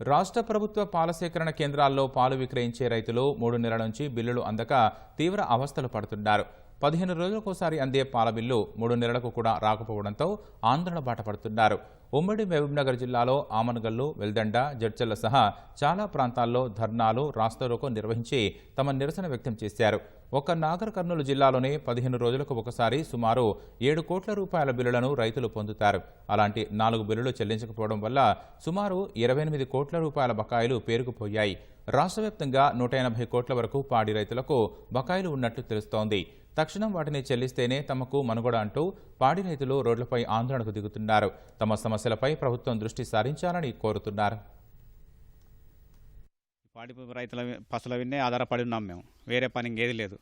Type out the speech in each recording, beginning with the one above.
రాష్ట్ర ప్రభుత్వ పాల సేకరణ కేంద్రాల్లో పాలు విక్రయించే రైతులు మూడు నెలల నుంచి బిల్లులు అందక తీవ్ర అవస్థలు పడుతున్నారు పదిహేను రోజులకోసారి అందే పాల బిల్లు మూడు నెలలకు కూడా రాకపోవడంతో ఆందోళన బాట పడుతున్నారు ఉమ్మడి మహబూబ్నగర్ జిల్లాలో ఆమనగల్లు వెల్దండ జడ్చల్ల సహా చాలా ప్రాంతాల్లో ధర్నాలు రాస్తారోకో నిర్వహించి తమ నిరసన వ్యక్తం చేశారు. ఒక్క నాగర్ కర్నూలు జిల్లాలోనే పదిహేను రోజులకు ఒకసారి సుమారు ఏడు కోట్ల రూపాయల బిల్లులను రైతులు పొందుతారు. అలాంటి నాలుగు బిల్లులు చెల్లించకపోవడం వల్ల సుమారు ఇరవై ఎనిమిది కోట్ల రూపాయల బకాయిలు పేరుకుపోయాయి. రాష్ట్ర వ్యాప్తంగా నూట ఎనభై కోట్ల వరకు పాడి రైతులకు బకాయిలు ఉన్నట్లు తెలుస్తోంది. తక్షణం వాటిని చెల్లిస్తేనే తమకు మనుగడ అంటూ పాడి రైతులు రోడ్లపై ఆందోళనకు దిగుతున్నారు. తమ సమస్యలపై ప్రభుత్వం దృష్టి సారించాలని కోరుతున్నారు. పాడి రైతుల పసల విన్నే ఆధారపడి ఉన్నాం మేము. వేరే పని ఇంకేది లేదు.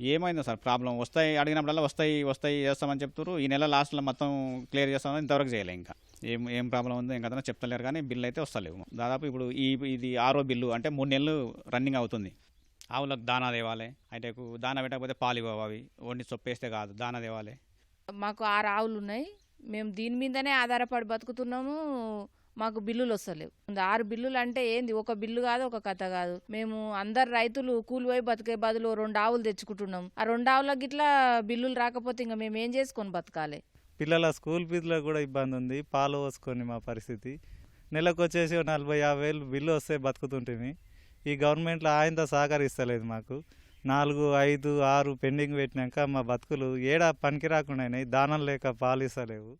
ఏమైందో సార్ ప్రాబ్లం వస్తాయి అడిగినప్పుడల్లా వస్తాయి వస్తాయి చేస్తామని చెప్తారు ఈ నెల లాస్ట్లో మొత్తం క్లియర్ చేస్తామని ఇంతవరకు చేయలే ఇంకా. ఏం ఏం ప్రాబ్లం ఉందో ఇంకా చెప్తలేరు కానీ బిల్లు అయితే వస్తలేవు. దాదాపు ఇప్పుడు ఈ ఇది ఆరో బిల్లు అంటే మూడు నెలలు రన్నింగ్ అవుతుంది. ఆవులకు దానా తేవాలి. అయితే దానా పెట్టకపోతే పాలు ఇవ్వవు అవి. వండి చొప్పేస్తే కాదు. దానా తేవాలి. మాకు ఆరు ఆవులు ఉన్నాయి. మేము దీని మీదనే ఆధారపడి బతుకుతున్నాము. మాకు బిల్లులు వస్తలేవు. ఆరు బిల్లులు అంటే ఏంది? ఒక బిల్లు కాదు ఒక కథ కాదు. మేము అందరు రైతులు కూలి పోయి బతికే బదులు రెండు ఆవులు తెచ్చుకుంటున్నాం. ఆ రెండు ఆవులకు గిట్లా బిల్లులు రాకపోతే ఇంకా మేము ఏం చేసుకొని బతకాలి? పిల్లల స్కూల్ ఫీజులో కూడా ఇబ్బంది ఉంది. పాలు పోసుకొని మా పరిస్థితి. నెలకు వచ్చేసి నలభై యాభై వేలు బిల్లు వస్తే బతుకుతుంటుంది ఈ గవర్నమెంట్లో ఆయనతో సహకరిస్తలేదు మాకు. నాలుగు ఐదు ఆరు పెండింగ్ పెట్టినాక మా బతుకులు ఏడా పనికి రాకుండా అయినాయి దానం లేక పాలు ఇస్తలేవు